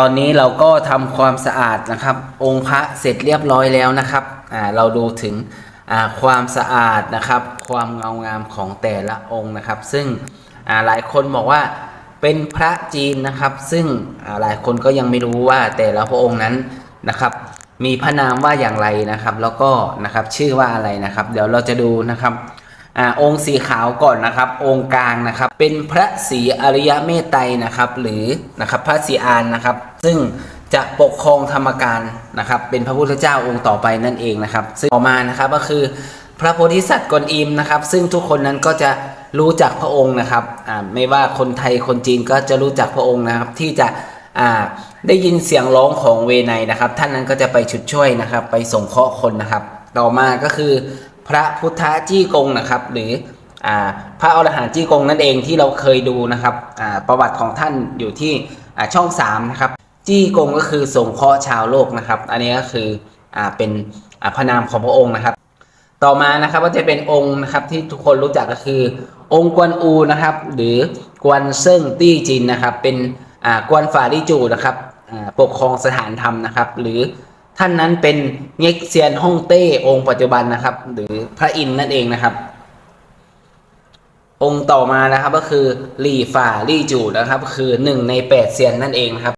ตอนนี้เราก็ทำความสะอาดนะครับ องค์พระเสร็จเรียบร้อยแล้วนะครับอ่าเราดูถึงอ่าความสะอาดนะครับ ความเงางามของแต่ละองค์นะครับ ซึ่งอ่าหลายคนบอกว่าเป็นพระจีนนะครับ ซึ่งอ่าหลายคนก็ยังไม่รู้ว่าแต่ละพระองค์นั้นนะครับ มีพระนามว่าอย่างไรนะครับ แล้วก็นะครับชื่อว่าอะไรนะครับ เดี๋ยวเราจะดูนะครับ อ่าองค์สีขาวก่อนนะครับ องค์กลางนะครับ เป็นพระศรีอริยเมตไตรนะครับ หรือนะครับพระศรีอานนะครับ ซึ่งจะปกครองธรรมการนะครับ เป็นพระพุทธเจ้าองค์ต่อไปนั่นเองนะครับ ซึ่งต่อมานะครับก็คือพระโพธิสัตว์กวนอิมนะครับ ซึ่งทุกคนนั้นก็จะรู้จักพระองค์นะครับอ่าไม่ว่าคนไทยคนจีนก็จะรู้จักพระองค์นะครับ ที่จะอ่าได้ยินเสียงร้องของเวไนนะครับ ท่านนั้นก็จะไปฉุดช่วยนะครับ ไปส่งเคราะห์คนนะครับ ต่อมาก็คือ พระพุทธจี้กงนะครับ หรืออพระอรหันต์จี้กงนั่นเองที่เราเคยดูนะครับประวัติของท่านอยู่ที่ช่อง3นะครับจี้กงก็คือสงเคราะห์ชาวโลกนะครับ อันนี้ก็คืออเป็นพระนามของพระองค์นะครับ ต่อมานะครับก็จะเป็นองค์นะครับที่ทุกคนรู้จักก็คือ องค์กวนอูนะครับ หรือกวนเซิ่งตี้จินนะครับ เป็นกวนฝาลิจูนะครับปกครองสถานธรรมนะครับ หรือ ท่านนั้นเป็นเง็กเซียนฮ่องเต้องค์ปัจจุบันนะครับ หรือพระอินทร์นั่นเองนะครับ องค์ต่อมานะครับก็คือลี่ฝ่าลี่จูนะครับ คือหนึ่งในแปดเซียนนั่นเองนะครับ